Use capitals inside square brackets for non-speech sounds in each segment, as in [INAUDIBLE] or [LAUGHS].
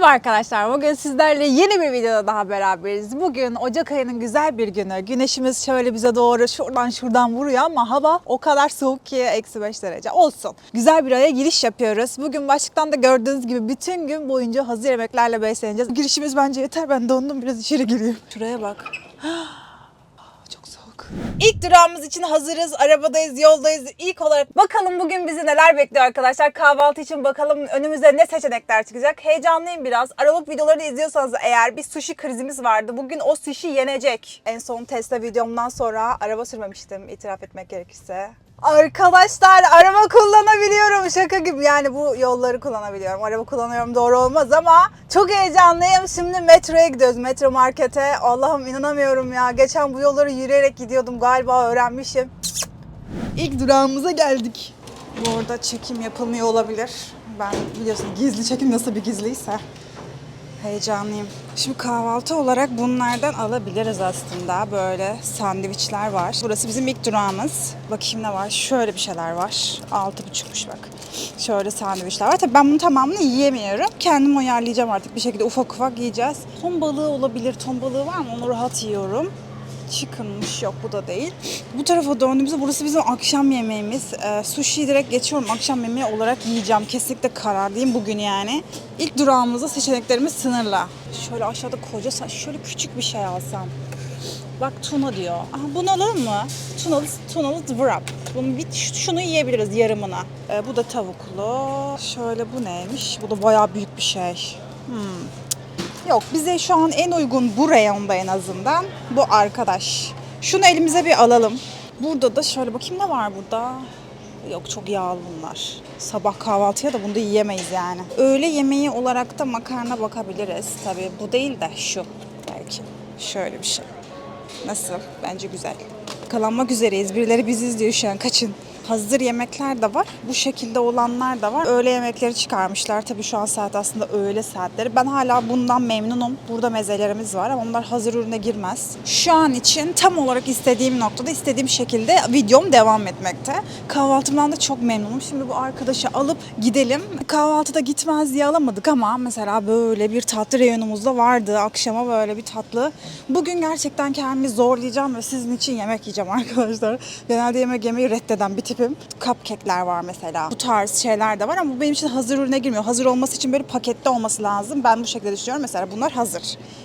Merhaba arkadaşlar. Bugün sizlerle yeni bir videoda daha beraberiz. Bugün Ocak ayının güzel bir günü. Güneşimiz şöyle bize doğru şuradan şuradan vuruyor ama hava o kadar soğuk ki eksi 5 derece. Olsun. Güzel bir aya giriş yapıyoruz. Bugün başlıktan da gördüğünüz gibi bütün gün boyunca hazır yemeklerle besleneceğiz. Girişimiz bence yeter. Ben dondum biraz içeri gireyim. Şuraya bak. İlk durağımız için hazırız. Arabadayız, yoldayız. İlk olarak bakalım bugün bizi neler bekliyor arkadaşlar. Kahvaltı için bakalım önümüze ne seçenekler çıkacak. Heyecanlıyım biraz. Aralık videoları izliyorsanız eğer bir sushi krizimiz vardı. Bugün o sushi yenecek. En son Tesla videomdan sonra araba sürmemiştim itiraf etmek gerekirse. Arkadaşlar araba kullanabiliyorum. Şaka gibi. Yani bu yolları kullanabiliyorum. Araba kullanıyorum doğru olmaz ama çok heyecanlıyım. Şimdi metroya gidiyoruz. Metro markete. Allah'ım inanamıyorum ya. Geçen bu yolları yürüyerek gidiyordum. Galiba öğrenmişim. İlk durağımıza geldik. Bu arada çekim yapılmıyor olabilir. Ben biliyorsun gizli çekim nasıl bir gizliyse Heyecanlıyım. Şimdi kahvaltı olarak bunlardan alabiliriz aslında. Böyle sandviçler var. Burası bizim ilk durağımız. Bakayım ne var. Şöyle bir şeyler var. Altı buçukmuş bak. Şöyle sandviçler var. Tabii ben bunun tamamını yiyemiyorum. Kendim uyarlayacağım artık bir şekilde ufak ufak yiyeceğiz. Ton balığı olabilir. Ton balığı var mı? Onu rahat yiyorum. Chicken'mış yok bu da değil. Bu tarafa döndüğümüzde burası bizim akşam yemeğimiz. Ee, sushi'yi direkt geçiyorum. Akşam yemeği olarak yiyeceğim. Kesinlikle kararlıyım bugün yani. İlk durağımızda seçeneklerimiz sınırlı. Şöyle aşağıda koca şöyle küçük bir şey alsam. Bak tuna diyor. Aha, bunu alalım mı? Tunalı, tunalı wrap. Bunu bir, şunu yiyebiliriz yarımına. Ee, bu da tavuklu. Şöyle bu neymiş? Bu da bayağı büyük bir şey. Hmm. Yok bize şu an en uygun bu reyonda en azından bu arkadaş. Şunu elimize bir alalım. Burada da şöyle bakayım ne var burada? Yok çok yağlı bunlar. Sabah kahvaltıya da bunu da yiyemeyiz yani. Öğle yemeği olarak da makarna bakabiliriz. Tabii bu değil de şu belki. Şöyle bir şey. Nasıl? Bence güzel. Kalanmak üzereyiz. Birileri bizi izliyor şu an. Kaçın. Hazır yemekler de var. Bu şekilde olanlar da var. Öğle yemekleri çıkarmışlar. Tabii şu an saat aslında öğle saatleri. Ben hala bundan memnunum. Burada mezelerimiz var ama onlar hazır ürüne girmez. Şu an için tam olarak istediğim noktada, istediğim şekilde videom devam etmekte. Kahvaltımdan da çok memnunum. Şimdi bu arkadaşı alıp gidelim. Kahvaltıda gitmez diye alamadık ama mesela böyle bir tatlı reyonumuz da vardı. Akşama böyle bir tatlı. Bugün gerçekten kendimi zorlayacağım ve sizin için yemek yiyeceğim arkadaşlar. Genelde yemek yemeyi reddeden bir tipim. Cupcake'ler var mesela. Bu tarz şeyler de var ama bu benim için hazır ürüne girmiyor. Hazır olması için böyle pakette olması lazım. Ben bu şekilde düşünüyorum. Mesela bunlar hazır.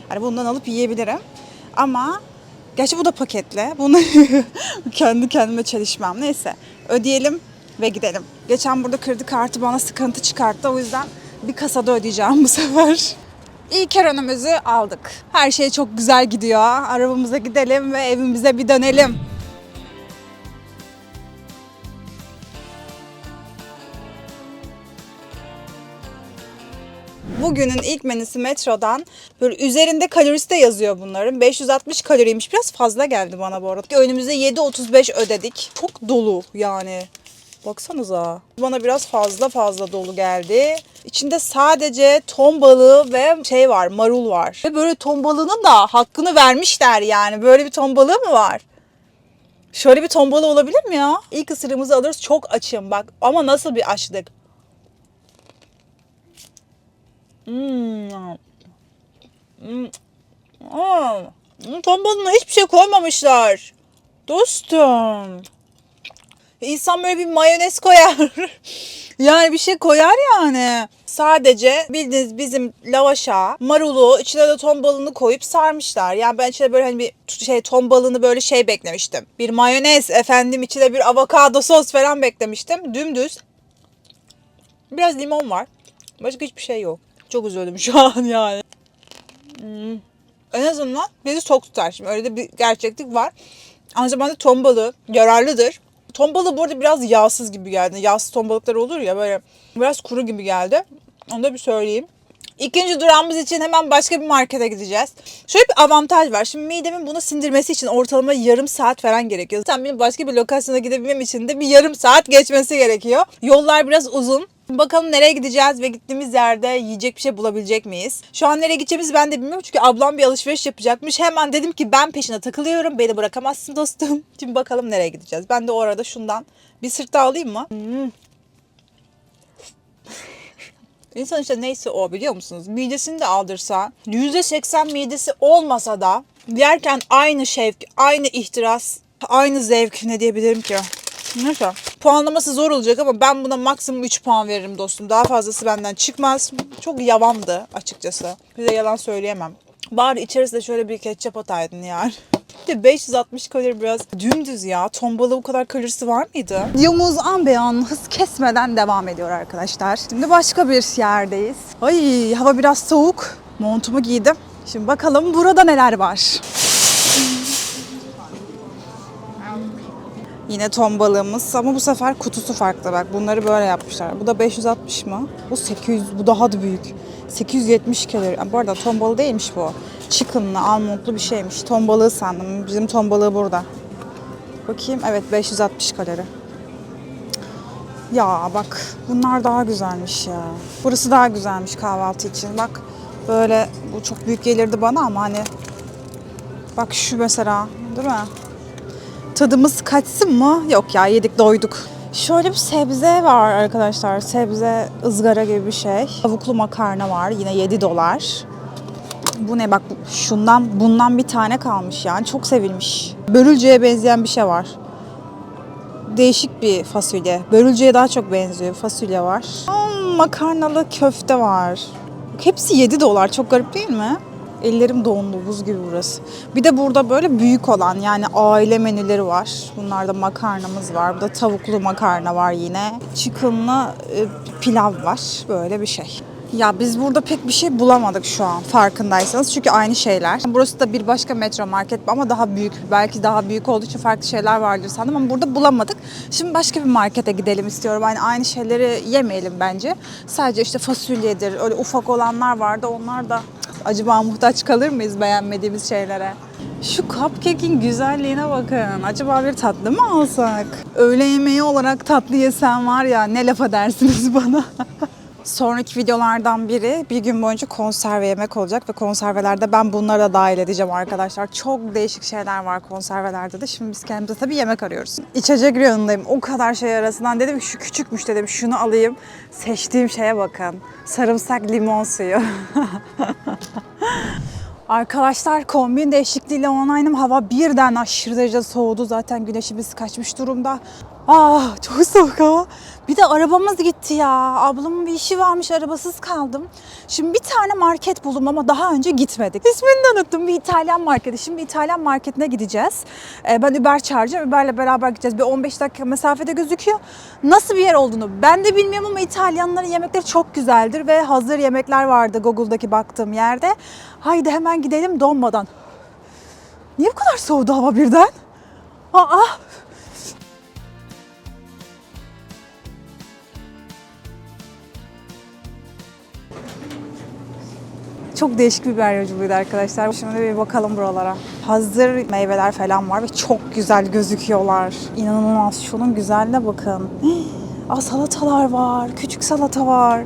Yani bundan alıp yiyebilirim. Ama gerçi bu da paketli. Bunu [LAUGHS] kendi kendime çelişmem. Neyse ödeyelim ve gidelim. Geçen burada kredi kartı bana sıkıntı çıkarttı. O yüzden bir kasada ödeyeceğim bu [LAUGHS] sefer. İlk önümüzü aldık. Her şey çok güzel gidiyor. Arabamıza gidelim ve evimize bir dönelim. Bugünün ilk menüsü metrodan. Böyle üzerinde kalorisi de yazıyor bunların. 560 kaloriymiş. Biraz fazla geldi bana bu arada. Önümüzde 7.35 ödedik. Çok dolu yani. Baksanıza. Bana biraz fazla fazla dolu geldi. İçinde sadece ton balığı ve şey var, marul var. Ve böyle ton balığının da hakkını vermişler yani. Böyle bir ton balığı mı var? Şöyle bir ton balığı olabilir mi ya? İlk ısırığımızı alırız. Çok açım bak. Ama nasıl bir açlık. Hmm. Hmm. Aa, ton balığına hiçbir şey koymamışlar. Dostum. İnsan böyle bir mayonez koyar. [LAUGHS] yani bir şey koyar yani. Sadece bildiğiniz bizim lavaşa, marulu, içine de ton balığını koyup sarmışlar. Yani ben içine böyle hani bir şey ton balığını böyle şey beklemiştim. Bir mayonez efendim içine bir avokado sos falan beklemiştim. Dümdüz. Biraz limon var. Başka hiçbir şey yok. Çok üzüldüm [LAUGHS] şu an yani. Hmm. En azından bizi tok tutar. Şimdi öyle de bir gerçeklik var. Aynı zamanda ton balığı yararlıdır. Ton balığı bu arada biraz yağsız gibi geldi. Yağsız ton balıkları olur ya böyle biraz kuru gibi geldi. Onu da bir söyleyeyim. İkinci durağımız için hemen başka bir markete gideceğiz. Şöyle bir avantaj var. Şimdi midemin bunu sindirmesi için ortalama yarım saat falan gerekiyor. Zaten benim başka bir lokasyona gidebilmem için de bir yarım saat geçmesi gerekiyor. Yollar biraz uzun. Bakalım nereye gideceğiz ve gittiğimiz yerde yiyecek bir şey bulabilecek miyiz? Şu an nereye gideceğimizi ben de bilmiyorum çünkü ablam bir alışveriş yapacakmış. Hemen dedim ki ben peşine takılıyorum. Beni bırakamazsın dostum. [LAUGHS] Şimdi bakalım nereye gideceğiz. Ben de o arada şundan bir sırt daha alayım mı? Hmm. [LAUGHS] İnsan işte neyse o biliyor musunuz? Midesini de aldırsa, %80 midesi olmasa da yerken aynı şevk, aynı ihtiras, aynı zevk ne diyebilirim ki? Neyse. Puanlaması zor olacak ama ben buna maksimum 3 puan veririm dostum. Daha fazlası benden çıkmaz. Çok yavandı açıkçası. De yalan söyleyemem. Bari içerisinde şöyle bir ketçap ataydın yani. De 560 kalori biraz dümdüz ya. Ton balığı bu kadar kalorisi var mıydı? Yumuz an be an hız kesmeden devam ediyor arkadaşlar. Şimdi başka bir yerdeyiz. Ay hava biraz soğuk. Montumu giydim. Şimdi bakalım burada neler var. Yine ton balığımız ama bu sefer kutusu farklı bak. Bunları böyle yapmışlar. Bu da 560 mı? Bu 800, bu daha da büyük. 870 kalori. Bu arada ton balığı değilmiş bu. Chicken'lı, almondlu bir şeymiş. Ton balığı sandım. Bizim ton balığı burada. Bakayım. Evet 560 kalori. Ya bak bunlar daha güzelmiş ya. Burası daha güzelmiş kahvaltı için. Bak böyle bu çok büyük gelirdi bana ama hani bak şu mesela değil mi? Tadımız kaçsın mı? Yok ya yedik doyduk. Şöyle bir sebze var arkadaşlar. Sebze ızgara gibi bir şey. Tavuklu makarna var. Yine 7 dolar. Bu ne bak şundan bundan bir tane kalmış yani. Çok sevilmiş. Börülceye benzeyen bir şey var. Değişik bir fasulye. Börülceye daha çok benziyor. Fasulye var. Aa, makarnalı köfte var. Hepsi 7 dolar. Çok garip değil mi? Ellerim dondu. Buz gibi burası. Bir de burada böyle büyük olan yani aile menüleri var. Bunlarda makarnamız var. Burada tavuklu makarna var yine. Chicken'lı e, pilav var. Böyle bir şey. Ya biz burada pek bir şey bulamadık şu an farkındaysanız. Çünkü aynı şeyler. Burası da bir başka metro market ama daha büyük. Belki daha büyük olduğu için farklı şeyler vardır sandım ama burada bulamadık. Şimdi başka bir markete gidelim istiyorum. Yani aynı şeyleri yemeyelim bence. Sadece işte fasulyedir. Öyle ufak olanlar vardı. Onlar da acaba muhtaç kalır mıyız beğenmediğimiz şeylere? Şu cupcake'in güzelliğine bakın. Acaba bir tatlı mı alsak? Öğle yemeği olarak tatlı yesem var ya ne laf edersiniz [LAUGHS] bana? Sonraki videolardan biri bir gün boyunca konserve yemek olacak ve konservelerde ben bunları da dahil edeceğim arkadaşlar. Çok değişik şeyler var konservelerde de. Şimdi biz kendimize tabii yemek arıyoruz. İçecek reyonundayım. O kadar şey arasından dedim şu küçükmüş dedim şunu alayım. Seçtiğim şeye bakın. Sarımsak limon suyu. [LAUGHS] Arkadaşlar kombin değişikliğiyle online'ım hava birden aşırı derece soğudu. Zaten güneşimiz kaçmış durumda. Ah çok soğuk hava. Bir de arabamız gitti ya. Ablamın bir işi varmış arabasız kaldım. Şimdi bir tane market buldum ama daha önce gitmedik. İsmini de unuttum. Bir İtalyan marketi. Şimdi İtalyan marketine gideceğiz. Ee, ben Uber çağıracağım. Uber'le beraber gideceğiz. Bir 15 dakika mesafede gözüküyor. Nasıl bir yer olduğunu ben de bilmiyorum ama İtalyanların yemekleri çok güzeldir ve hazır yemekler vardı Google'daki baktığım yerde. Haydi hemen gidelim donmadan. Niye bu kadar soğudu hava birden? Aa! Çok değişik bir biber yolculuğuydu arkadaşlar. Şimdi bir bakalım buralara. Hazır meyveler falan var ve çok güzel gözüküyorlar. İnanılmaz. Şunun güzelliğine bakın. [GASPS] Aa, salatalar var. Küçük salata var.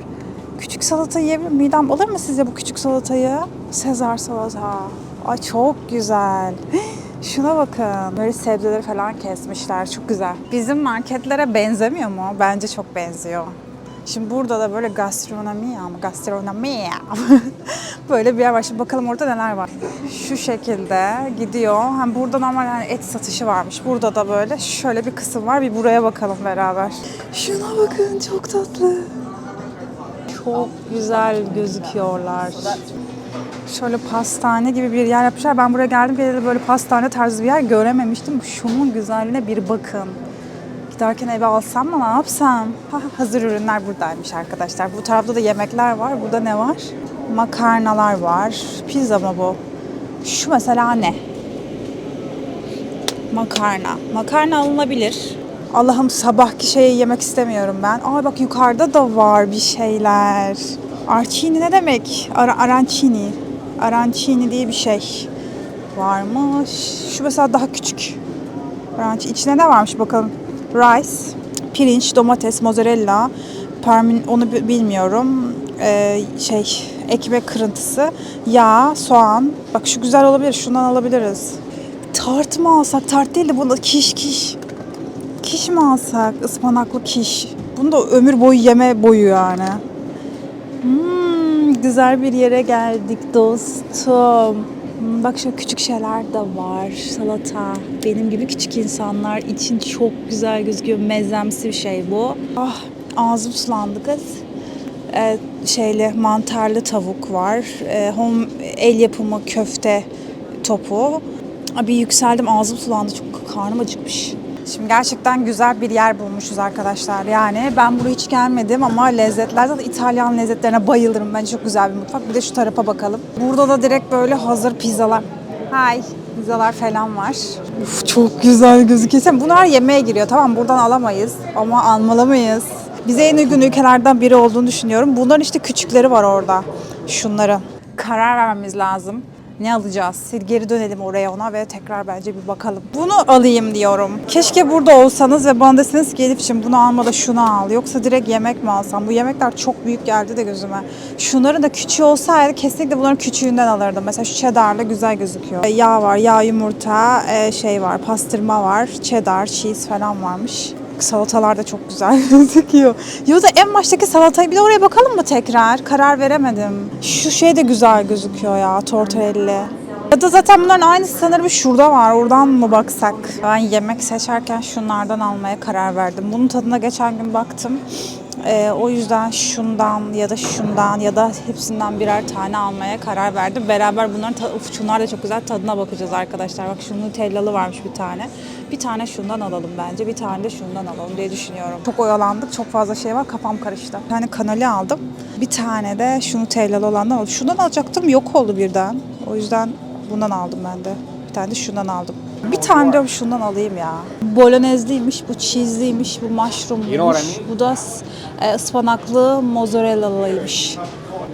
Küçük salata yiyebilir Midem alır mı sizce bu küçük salatayı? Sezar salata. Ay çok güzel. [GASPS] Şuna bakın. Böyle sebzeleri falan kesmişler. Çok güzel. Bizim marketlere benzemiyor mu? Bence çok benziyor. Şimdi burada da böyle gastronomi ya mı? Gastronomi [LAUGHS] böyle bir yer var. Şimdi bakalım orada neler var. Şu şekilde gidiyor. Hem burada normal yani et satışı varmış. Burada da böyle şöyle bir kısım var. Bir buraya bakalım beraber. Şuna bakın çok tatlı. Çok güzel gözüküyorlar. Şöyle pastane gibi bir yer yapmışlar. Ben buraya geldim geleli böyle pastane tarzı bir yer görememiştim. Şunun güzelliğine bir bakın. Giderken eve alsam mı ne yapsam? Ha, hazır ürünler buradaymış arkadaşlar. Bu tarafta da yemekler var. Burada ne var? Makarnalar var. Pizza mı bu? Şu mesela ne? Makarna. Makarna alınabilir. Allah'ım sabahki şeyi yemek istemiyorum ben. Aa bak yukarıda da var bir şeyler. Arçini ne demek? Ara arancini. Arancini diye bir şey varmış. Şu mesela daha küçük. Ranch. İçine ne varmış bakalım. Rice, pirinç, domates, mozzarella, parmin onu bi- bilmiyorum. Ee, şey ekmek kırıntısı, yağ, soğan. Bak şu güzel olabilir. Şundan alabiliriz. Tart mı alsak? Tart değil de bunu kiş kiş. Kiş mi alsak? Ispanaklı kiş. Bunu da ömür boyu yeme boyu yani. Hmm, güzel bir yere geldik dostum. Hmm, Bak şu küçük şeyler de var. Salata. Benim gibi küçük insanlar için çok güzel gözüküyor. Mezemsi bir şey bu. Ah ağzım sulandı kız. Ee, şeyli mantarlı tavuk var. Ee, home el yapımı köfte topu. Bir yükseldim ağzım sulandı. Çok karnım acıkmış. Şimdi gerçekten güzel bir yer bulmuşuz arkadaşlar. Yani ben buraya hiç gelmedim ama lezzetlerde de İtalyan lezzetlerine bayılırım. Bence çok güzel bir mutfak. Bir de şu tarafa bakalım. Burada da direkt böyle hazır pizzalar. Hay. Pizzalar falan var. Uf, çok güzel gözüküyor. Bunlar yemeğe giriyor. Tamam buradan alamayız ama almalı mıyız? Bize en uygun ülkelerden biri olduğunu düşünüyorum. Bunların işte küçükleri var orada. Şunların. Karar vermemiz lazım. Ne alacağız? Geri dönelim oraya ona ve tekrar bence bir bakalım. Bunu alayım diyorum. Keşke burada olsanız ve bana deseniz ki Elif'ciğim bunu alma da şunu al. Yoksa direkt yemek mi alsam? Bu yemekler çok büyük geldi de gözüme. Şunların da küçüğü olsaydı kesinlikle bunların küçüğünden alırdım. Mesela şu cheddar'la güzel gözüküyor. E, Yağ var, yağ yumurta, e, şey var, pastırma var, cheddar, cheese falan varmış. Salatalar da çok güzel [LAUGHS] gözüküyor. Yo da en baştaki salatayı bir de oraya bakalım mı tekrar? Karar veremedim. Şu şey de güzel gözüküyor ya tortelli. Ya da zaten bunların aynısı sanırım şurada var. Oradan mı baksak? Ben yemek seçerken şunlardan almaya karar verdim. Bunun tadına geçen gün baktım. Ee, o yüzden şundan ya da şundan ya da hepsinden birer tane almaya karar verdim. Beraber bunların Uf, şunlar da çok güzel tadına bakacağız arkadaşlar. Bak şu Nutellalı varmış bir tane. Bir tane şundan alalım bence. Bir tane de şundan alalım diye düşünüyorum. Çok oyalandık. Çok fazla şey var. Kafam karıştı. Bir tane kanali aldım. Bir tane de şu Nutellalı olandan aldım. Şundan alacaktım. Yok oldu birden. O yüzden bundan aldım ben de. Bir tane de şundan aldım. Bir tane de şundan alayım ya. Bolognezliymiş, bu cheese'liymiş, bu mushroom'luymuş. Bu da e, ıspanaklı mozzarella'lıymış.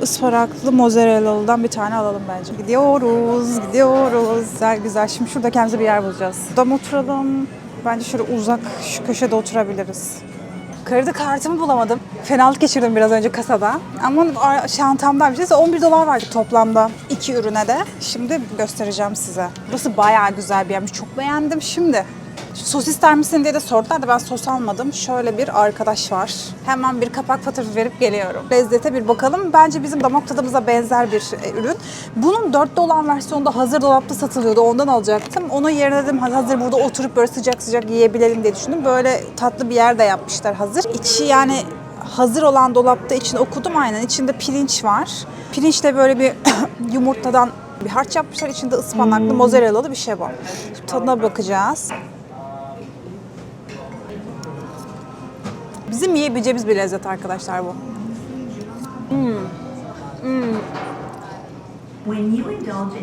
Ispanaklı mozzarella'lıdan bir tane alalım bence. Gidiyoruz, gidiyoruz. Güzel güzel. Şimdi şurada kendimize bir yer bulacağız. Burada mı oturalım? Bence şöyle uzak, şu köşede oturabiliriz. Kredi kartımı bulamadım. Fenalık geçirdim biraz önce kasada. Ama çantamdan bir şey. 11 dolar verdik toplamda iki ürüne de. Şimdi göstereceğim size. Burası bayağı güzel bir yermiş. Çok beğendim. Şimdi sos ister misin diye de sordular da ben sos almadım. Şöyle bir arkadaş var. Hemen bir kapak fotoğrafı verip geliyorum. Lezzete bir bakalım. Bence bizim damak tadımıza benzer bir e, ürün. Bunun 4'te olan versiyonu da hazır dolapta satılıyordu. Ondan alacaktım. Onun yerine dedim hazır burada oturup böyle sıcak sıcak yiyebilelim diye düşündüm. Böyle tatlı bir yer de yapmışlar hazır. İçi yani hazır olan dolapta içini okudum aynen. İçinde pirinç var. Pirinçle böyle bir [COUGHS] yumurtadan bir harç yapmışlar. İçinde ıspanaklı, mozzarella'lı bir şey var. Şimdi tadına bakacağız. Bizim yiyebileceğimiz bir lezzet arkadaşlar bu. İn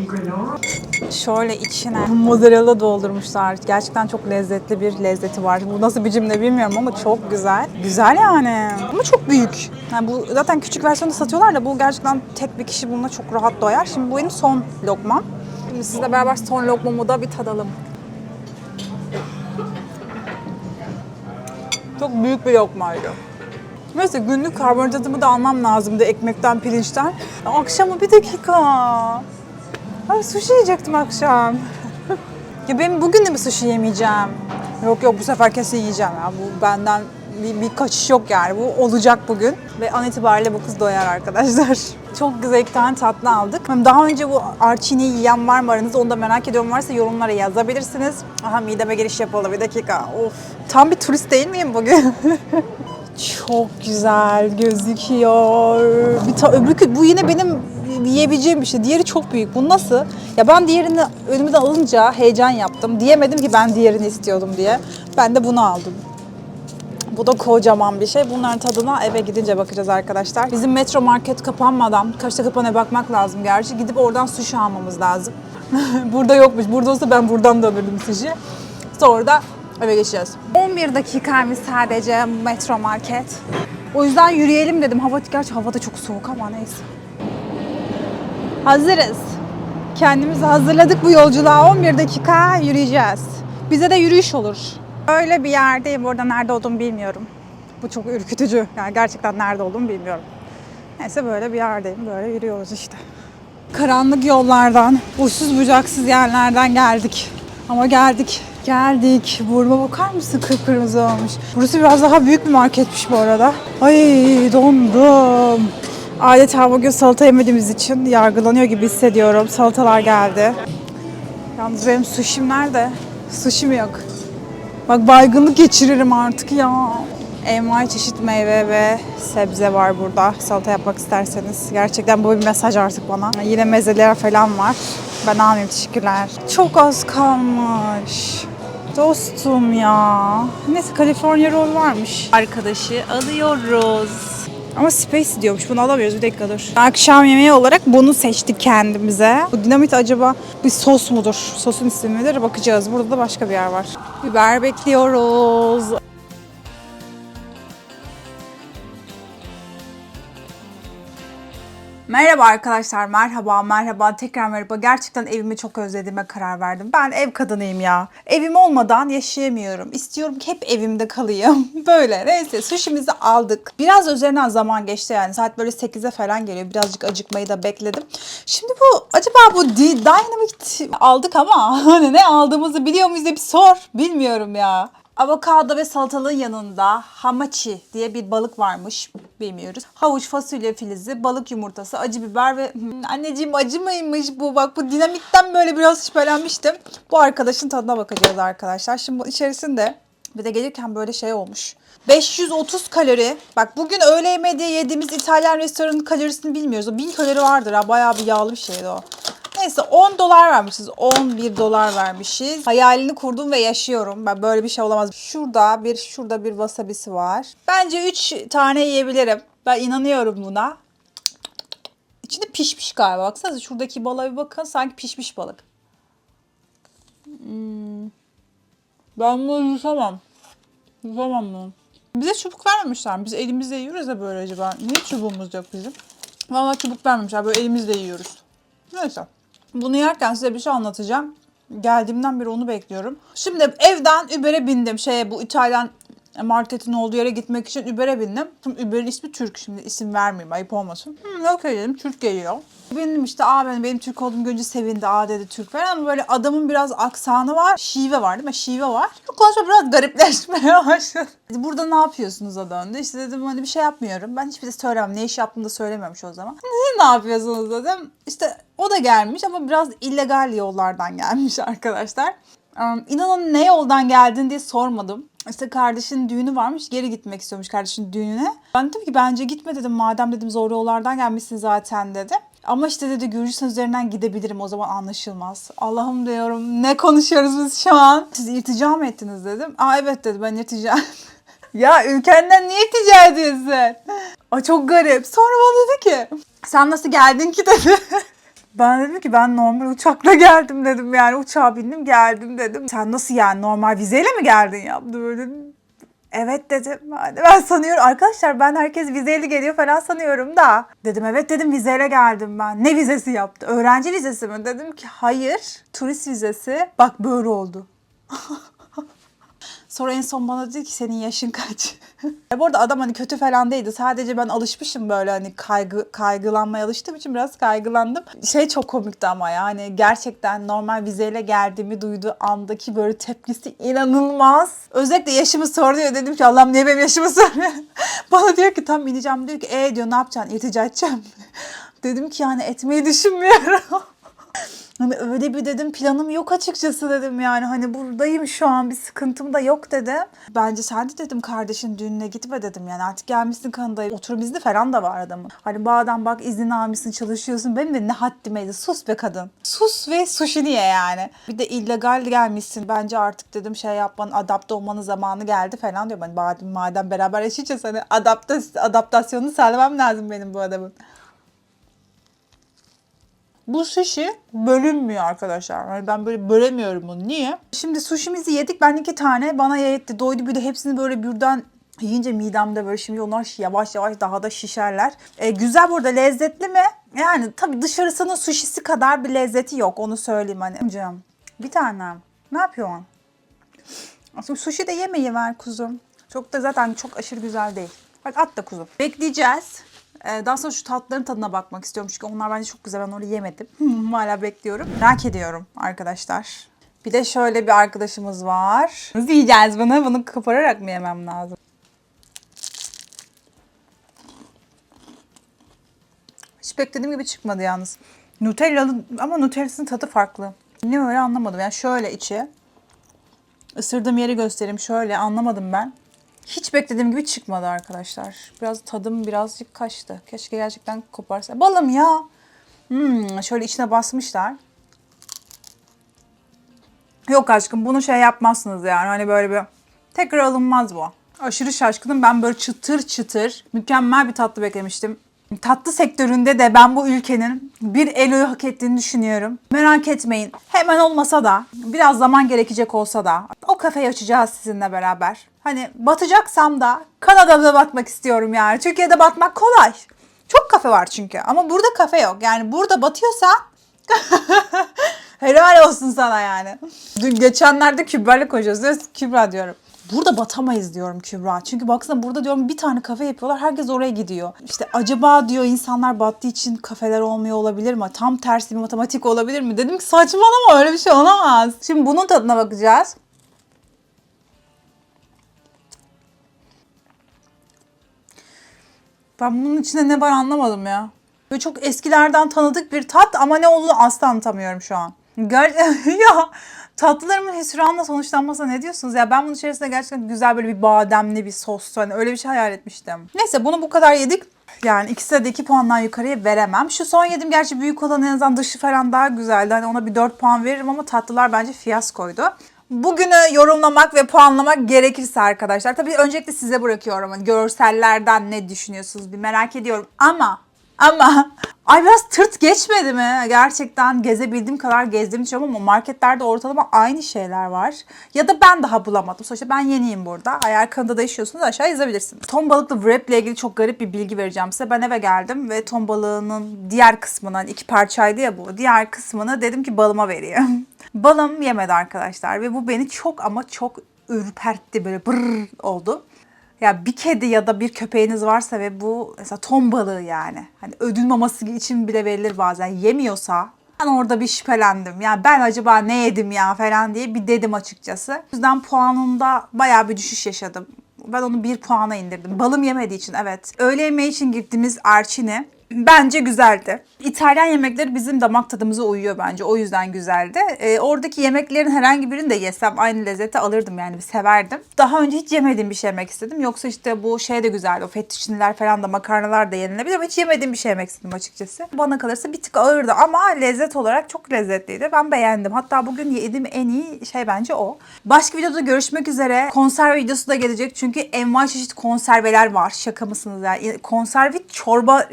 granola Şöyle içine mozzarella doldurmuşlar. Gerçekten çok lezzetli bir lezzeti var. Bu nasıl bir cümle bilmiyorum ama çok güzel. Güzel yani. Ama çok büyük. Yani bu zaten küçük versiyonda satıyorlar da bu gerçekten tek bir kişi bununla çok rahat doyar. Şimdi bu benim son lokmam. Şimdi sizle beraber son lokmamı da bir tadalım. Çok büyük bir lokmaydı. Neyse günlük karbonhidratımı da almam lazımdı ekmekten, pirinçten. Akşama bir dakika. Ay sushi yiyecektim akşam. [LAUGHS] ya ben bugün de mi sushi yemeyeceğim? Yok yok bu sefer kesin yiyeceğim ya. Bu benden bir, bir kaçış yok yani. Bu olacak bugün. Ve an itibariyle bu kız doyar arkadaşlar. [LAUGHS] Çok tane tatlı aldık. Daha önce bu arçini yiyen var mı aranızda onu da merak ediyorum. Varsa yorumlara yazabilirsiniz. Aha mideme giriş yapalım bir dakika. Of. Tam bir turist değil miyim bugün? [LAUGHS] Çok güzel gözüküyor. Bir ta- öbürkü bu yine benim yiyebileceğim bir şey. Diğeri çok büyük. Bu nasıl? Ya ben diğerini önümden alınca heyecan yaptım. Diyemedim ki ben diğerini istiyordum diye. Ben de bunu aldım. Bu da kocaman bir şey. Bunların tadına eve gidince bakacağız arkadaşlar. Bizim metro market kapanmadan, kaçta kapanıyor bakmak lazım gerçi. Gidip oradan sushi almamız lazım. [LAUGHS] Burada yokmuş. Burada olsa ben buradan da alırdım sushi. Sonra da eve geçeceğiz. 11 dakikaymış sadece metro market. O yüzden yürüyelim dedim. Hava gerçi hava da çok soğuk ama neyse. Hazırız. Kendimizi hazırladık bu yolculuğa. 11 dakika yürüyeceğiz. Bize de yürüyüş olur. Öyle bir yerdeyim. Orada nerede olduğumu bilmiyorum. Bu çok ürkütücü. Yani gerçekten nerede olduğumu bilmiyorum. Neyse böyle bir yerdeyim. Böyle yürüyoruz işte. Karanlık yollardan, uçsuz bucaksız yerlerden geldik. Ama geldik. Geldik. Burma bakar mısın? Kıpkırmızı olmuş. Burası biraz daha büyük bir marketmiş bu arada. Ay dondum. Adeta bugün salata yemediğimiz için yargılanıyor gibi hissediyorum. Salatalar geldi. Yalnız benim suşim nerede? Suşim yok. Bak baygınlık geçiririm artık ya. Envai çeşit meyve ve sebze var burada. Salata yapmak isterseniz. Gerçekten bu bir mesaj artık bana. Yine mezeler falan var. Ben almayayım teşekkürler. Çok az kalmış. Dostum ya. Neyse California roll varmış. Arkadaşı alıyoruz. Ama Space diyormuş. Bunu alamıyoruz. Bir dakika dur. Akşam yemeği olarak bunu seçtik kendimize. Bu dinamit acaba bir sos mudur? Sosun ismi midir? Bakacağız. Burada da başka bir yer var. Biber bekliyoruz. Merhaba arkadaşlar, merhaba, merhaba, tekrar merhaba. Gerçekten evimi çok özlediğime karar verdim. Ben ev kadınıyım ya. Evim olmadan yaşayamıyorum. İstiyorum ki hep evimde kalayım. [LAUGHS] Böyle neyse sushimizi aldık. Biraz üzerinden zaman geçti yani. Saat böyle 8'e falan geliyor. Birazcık acıkmayı da bekledim. Şimdi bu acaba bu Dynamite aldık ama [LAUGHS] hani ne aldığımızı biliyor muyuz diye bir sor. Bilmiyorum ya. Avokado ve salatalığın yanında hamachi diye bir balık varmış. Bilmiyoruz. Havuç, fasulye filizi, balık yumurtası, acı biber ve Hmm, anneciğim acı mıymış bu? Bak bu dinamitten böyle biraz şüphelenmiştim. Bu arkadaşın tadına bakacağız arkadaşlar. Şimdi bu içerisinde bir de gelirken böyle şey olmuş. 530 kalori. Bak bugün öğle yemeği diye yediğimiz İtalyan restoranının kalorisini bilmiyoruz. O 1000 kalori vardır ha. Bayağı bir yağlı bir şeydi o. Neyse 10 dolar vermişiz. 11 dolar vermişiz. Hayalini kurdum ve yaşıyorum. Ben böyle bir şey olamaz. Şurada bir şurada bir wasabisi var. Bence 3 tane yiyebilirim. Ben inanıyorum buna. İçinde pişmiş galiba. Baksanıza şuradaki balığa bir bakın. Sanki pişmiş balık. Hmm. Ben bunu yutamam. Yutamam bunu. Bize çubuk vermemişler. Biz elimizle yiyoruz da böyle acaba. Niye çubuğumuz yok bizim? Vallahi çubuk vermemişler. Böyle elimizle yiyoruz. Neyse. Bunu yerken size bir şey anlatacağım. Geldiğimden beri onu bekliyorum. Şimdi evden Uber'e bindim. Şeye bu İtalyan marketin olduğu yere gitmek için Uber'e bindim. Şimdi Uber'in ismi Türk. Şimdi isim vermeyeyim ayıp olmasın. Hı, okey dedim. Türk geliyor. Bindim işte aa benim, benim Türk olduğumu görünce sevindi. Aa dedi Türk falan ama böyle adamın biraz aksanı var. Şive var değil mi? Şive var. Konuşma biraz garipleşmeye [LAUGHS] başladı. Burada ne yapıyorsunuz döndü. İşte dedim hani bir şey yapmıyorum. Ben hiçbir şey söylemem. Ne iş yaptığımı da söylemiyormuş o zaman. Ne yapıyorsunuz dedim. İşte o da gelmiş ama biraz illegal yollardan gelmiş [LAUGHS] arkadaşlar. Um, İnanın ne yoldan geldin diye sormadım. İşte kardeşinin düğünü varmış geri gitmek istiyormuş kardeşinin düğününe. Ben dedim ki bence gitme dedim madem dedim zor yollardan gelmişsin zaten dedi. Ama işte dedi Gürcistan üzerinden gidebilirim o zaman anlaşılmaz. Allah'ım diyorum ne konuşuyoruz biz şu an? Siz irtica mı ettiniz dedim. Aa evet dedi ben irtica [LAUGHS] Ya ülkenden niye irtica ediyorsun? [LAUGHS] Aa çok garip. Sonra bana dedi ki sen nasıl geldin ki [LAUGHS] dedi. Ben dedim ki ben normal uçakla [LAUGHS] geldim dedim yani uçağa bindim geldim dedim. Sen nasıl yani normal vizeyle mi geldin yaptı böyle. Evet dedim. Ben sanıyorum arkadaşlar ben herkes vizeyle geliyor falan sanıyorum da. Dedim evet dedim vizeyle geldim ben. Ne vizesi yaptı? Öğrenci vizesi mi? Dedim ki hayır. Turist vizesi. Bak böyle oldu. [LAUGHS] Sonra en son bana dedi ki senin yaşın kaç? [LAUGHS] E, Bu arada adam hani kötü falan değildi. Sadece ben alışmışım böyle hani kaygı kaygılanmaya alıştığım için biraz kaygılandım. Şey çok komikti ama yani gerçekten normal vizeyle geldiğimi duyduğu andaki böyle tepkisi inanılmaz. Özellikle yaşımı soruyor. Dedim ki Allah'ım niye benim yaşımı soruyor? [LAUGHS] Bana diyor ki tam ineceğim diyor ki e diyor ne yapacaksın? İltica edeceğim. [LAUGHS] Dedim ki yani etmeyi düşünmüyorum. Hani öyle bir dedim planım yok açıkçası dedim yani hani buradayım şu an bir sıkıntım da yok dedim. Bence sen de dedim kardeşin düğününe gitme dedim yani artık gelmişsin Kanada'ya oturum izni falan da var adamın. Hani bu adam bak izin almışsın çalışıyorsun benim de ne haddimeydi sus be kadın. Sus ve sushi niye yani. Bir de illegal gelmişsin bence artık dedim şey yapmanın adapte olmanın zamanı geldi falan diyor. Hani madem, madem beraber yaşayacağız hani adapte, adaptasyonu sağlamam lazım benim bu adamın. Bu sushi bölünmüyor arkadaşlar. Yani ben böyle bölemiyorum bunu. Niye? Şimdi sushimizi yedik. Ben iki tane bana yetti. Doydu bir de hepsini böyle birden yiyince midemde böyle şimdi onlar yavaş yavaş daha da şişerler. E, güzel burada lezzetli mi? Yani tabii dışarısının sushisi kadar bir lezzeti yok. Onu söyleyeyim hani. Canım bir tane. Ne yapıyorsun? Aslında sushi de yemeği ver kuzum. Çok da zaten çok aşırı güzel değil. Bak at da kuzum. Bekleyeceğiz. Ee, daha sonra şu tatların tadına bakmak istiyorum. Çünkü onlar bence çok güzel. Ben onu yemedim. [LAUGHS] Hala bekliyorum. Merak ediyorum arkadaşlar. Bir de şöyle bir arkadaşımız var. Nasıl yiyeceğiz bunu? Bunu kopararak mı yemem lazım? Hiç beklediğim gibi çıkmadı yalnız. Nutellalı ama Nutella'sının tadı farklı. Ne öyle anlamadım. Yani şöyle içi. Isırdığım yeri göstereyim. Şöyle anlamadım ben. Hiç beklediğim gibi çıkmadı arkadaşlar. Biraz tadım birazcık kaçtı. Keşke gerçekten koparsa. Balım ya. Hmm, şöyle içine basmışlar. Yok aşkım bunu şey yapmazsınız yani. Hani böyle bir tekrar alınmaz bu. Aşırı şaşkınım. Ben böyle çıtır çıtır mükemmel bir tatlı beklemiştim. Tatlı sektöründe de ben bu ülkenin bir Elo'yu hak ettiğini düşünüyorum. Merak etmeyin. Hemen olmasa da biraz zaman gerekecek olsa da o kafeyi açacağız sizinle beraber. Hani batacaksam da Kanada'da batmak istiyorum yani. Türkiye'de batmak kolay. Çok kafe var çünkü ama burada kafe yok. Yani burada batıyorsa [LAUGHS] Helal olsun sana yani. Dün geçenlerde Kübra'yla konuşuyoruz. Kübra diyorum. Burada batamayız diyorum Kübra. Çünkü baksana burada diyorum bir tane kafe yapıyorlar. Herkes oraya gidiyor. İşte acaba diyor insanlar battığı için kafeler olmuyor olabilir mi? Tam tersi bir matematik olabilir mi? Dedim ki saçmalama öyle bir şey olamaz. Şimdi bunun tadına bakacağız. Ben bunun içinde ne var anlamadım ya. Böyle çok eskilerden tanıdık bir tat ama ne olduğunu asla anlatamıyorum şu an. Ger [LAUGHS] ya tatlılarımın hüsranla sonuçlanmasına ne diyorsunuz? Ya ben bunun içerisinde gerçekten güzel böyle bir bademli bir sos hani öyle bir şey hayal etmiştim. Neyse bunu bu kadar yedik. Yani ikisine de 2 puandan yukarıya veremem. Şu son yedim gerçi büyük olan en azından dışı falan daha güzeldi. Hani ona bir 4 puan veririm ama tatlılar bence fiyaskoydu. Bugünü yorumlamak ve puanlamak gerekirse arkadaşlar. Tabii öncelikle size bırakıyorum. Hani görsellerden ne düşünüyorsunuz bir merak ediyorum. Ama ama ay biraz tırt geçmedi mi? Gerçekten gezebildiğim kadar gezdiğimi düşünüyorum ama marketlerde ortalama aynı şeyler var. Ya da ben daha bulamadım. Sonuçta ben yeniyim burada. Eğer Kanada'da yaşıyorsunuz aşağı yazabilirsiniz. Ton balıklı wrap ile ilgili çok garip bir bilgi vereceğim size. Ben eve geldim ve ton balığının diğer kısmını hani iki parçaydı ya bu. Diğer kısmını dedim ki balıma vereyim. [LAUGHS] Balım yemedi arkadaşlar ve bu beni çok ama çok ürpertti böyle brrr oldu. Ya bir kedi ya da bir köpeğiniz varsa ve bu mesela ton balığı yani. Hani ödül maması için bile verilir bazen. Yemiyorsa ben orada bir şüphelendim. Ya ben acaba ne yedim ya falan diye bir dedim açıkçası. O yüzden puanımda bayağı bir düşüş yaşadım. Ben onu bir puana indirdim. Balım yemediği için evet. Öğle yemeği için gittiğimiz Arçini bence güzeldi. İtalyan yemekleri bizim damak tadımıza uyuyor bence. O yüzden güzeldi. Ee, oradaki yemeklerin herhangi birini de yesem aynı lezzeti alırdım yani severdim. Daha önce hiç yemediğim bir şey yemek istedim. Yoksa işte bu şey de güzeldi. O fettuccine'ler falan da makarnalar da yenilebilir ama hiç yemediğim bir şey yemek istedim açıkçası. Bana kalırsa bir tık ağırdı ama lezzet olarak çok lezzetliydi. Ben beğendim. Hatta bugün yediğim en iyi şey bence o. Başka videoda görüşmek üzere. Konserve videosu da gelecek çünkü envai çeşit konserveler var. Şaka mısınız yani? Konserve çorba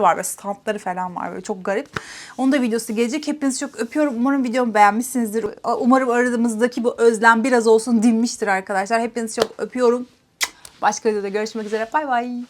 şeyleri var. Böyle standları falan var. Böyle çok garip. Onun da videosu gelecek. Hepinizi çok öpüyorum. Umarım videomu beğenmişsinizdir. Umarım aradığımızdaki bu özlem biraz olsun dinmiştir arkadaşlar. Hepinizi çok öpüyorum. Başka videoda görüşmek üzere. Bay bay.